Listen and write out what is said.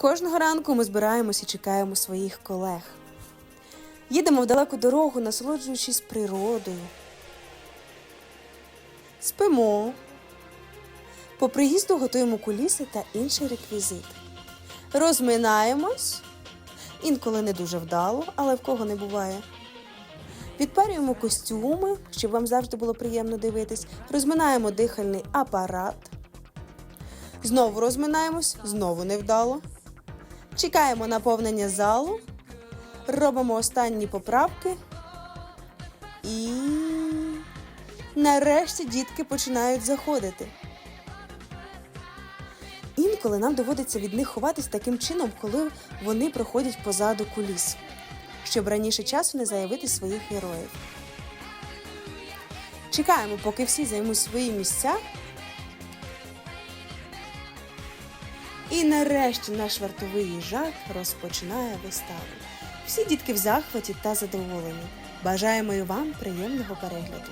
Кожного ранку ми збираємось і чекаємо своїх колег. Їдемо в далеку дорогу, насолоджуючись природою. Спимо. По приїзду готуємо куліси та інший реквізит. Розминаємось. Інколи не дуже вдало, але в кого не буває. Підпарюємо костюми, щоб вам завжди було приємно дивитись. Розминаємо дихальний апарат. Знову розминаємось, знову невдало. Чекаємо наповнення залу. Робимо останні поправки. І нарешті дітки починають заходити. Інколи нам доводиться від них ховатись таким чином, коли вони проходять позаду куліс, щоб раніше часу не заявити своїх героїв. Чекаємо, поки всі займуть свої місця. І нарешті наш вартовий їжак розпочинає виставу. Всі дітки в захваті та задоволені. Бажаємо і вам приємного перегляду.